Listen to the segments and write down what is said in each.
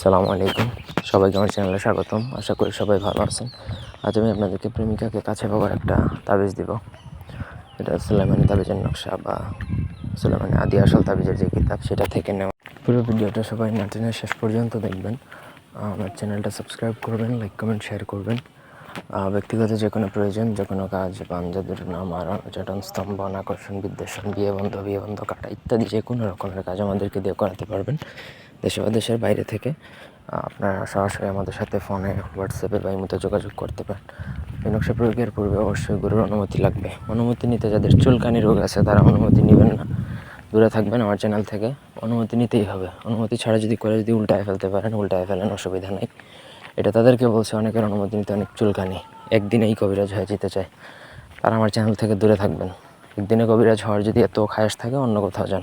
সালামু আলাইকুম। সবাইকে আমার চ্যানেলে স্বাগতম। আশা করি সবাই ভালো আছেন। আজ আমি আপনাদেরকে প্রেমিকাকে কাছে পাওয়ার একটা তাবিজ দিব। এটা সুলাইমানি তাবিজের নকশা বা সুলাইমানি আদি আসল তাবিজের যে কিতাব, সেটা থেকে নেওয়া। পুরো ভিডিওটা সবাই না টেনে শেষ পর্যন্ত দেখবেন। আমার চ্যানেলটা সাবস্ক্রাইব করবেন লাইক কমেন্ট শেয়ার করবেন। ব্যক্তিগত যে কোনো প্রয়োজন, যে কোনো কাজ বান্ধবীর নাম, আর পর্যটন স্তম্ভন আকর্ষণ, বিদ্বেষণ, বিয়ে বন্ধ বিয়ে বন্ধ, কাটা ইত্যাদি যে কোনো রকমের কাজ আমাদেরকে দিয়ে করাতে পারবেন। দেশে বা দেশের বাইরে থেকে আপনারা সরাসরি আমাদের সাথে ফোনে হোয়াটসঅ্যাপে বা ইমোতে যোগাযোগ করতে পারেন। নকশা প্রয়োগের পূর্বে অবশ্যই গুরুর অনুমতি লাগবে। অনুমতি নিতে যাদের চুলকানি রোগ আছে, তারা অনুমতি নেবেন না। দূরে থাকবেন আমার চ্যানেল থেকে। অনুমতি নিতেই হবে। অনুমতি ছাড়া যদি করে, যদি উল্টায় ফেলতে পারেন, উল্টায় ফেলেন, অসুবিধা নেই। এটা তাদেরকে বলছে, অনেকের অনুমতি নিতে অনেক চুলকানি। একদিনেই কবিরাজ হয়ে যেতে চায়। আর আমার চ্যানেল থেকে দূরে থাকবেন। একদিনে কবিরাজ হওয়ার যদি এত খায়াস থাকে, অন্য কোথাও যান।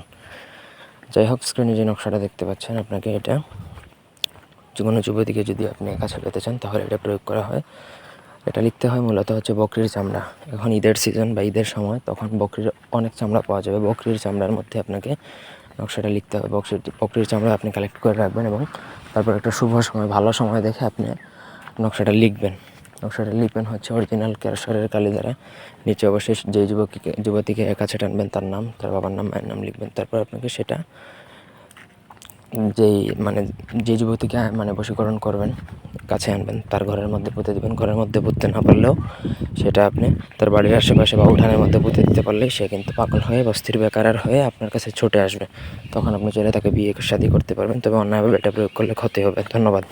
যাই হোক স্ক্রিনে যে নকশাটা দেখতে পাচ্ছেন, আপনাকে এটা যে কোনো যুবতীকে যদি আপনি কাছে পেতে চান, তাহলে এটা প্রয়োগ করা হয়। এটা লিখতে হয় মূলত হচ্ছে বকরির চামড়া। এখন ঈদের সিজন বা ঈদের সময় তখন বকরির অনেক চামড়া পাওয়া যাবে। বকরির চামড়ার মধ্যে আপনাকে নকশাটা লিখতে হবে। বকরির বকরির চামড়া আপনি কালেক্ট করে রাখবেন এবং তারপর একটা শুভ সময়, ভালো সময় দেখে আপনি নকশাটা লিখবেন। নকশাটা লিখবেন হচ্ছে অরিজিনাল কেরসরের কালি দ্বারা। নিচে অবশ্যই যে যুবকীকে যুবতীকে কাছে টানবেন তার নাম, তার বাবার নাম, মায়ের নাম লিখবেন। তারপর আপনাকে সেটা যেই মানে যে যুবতীকে মানে বশীকরণ করবেন, কাছে আনবেন, তার ঘরের মধ্যে পুঁতে দেবেন। ঘরের মধ্যে পুঁততে না পারলেও সেটা আপনি তার বাড়ির আশেপাশে বা উঠানের মধ্যে পুঁতে দিতে পারলে সে কিন্তু পাগল হয়ে বা স্থির বেকারার হয়ে আপনার কাছে ছুটে আসবে। তখন আপনি চলে তাকে বিয়ে শাদী করতে পারবেন। তবে অন্যায়ভাবে এটা প্রয়োগ করলে ক্ষতি হবে। ধন্যবাদ।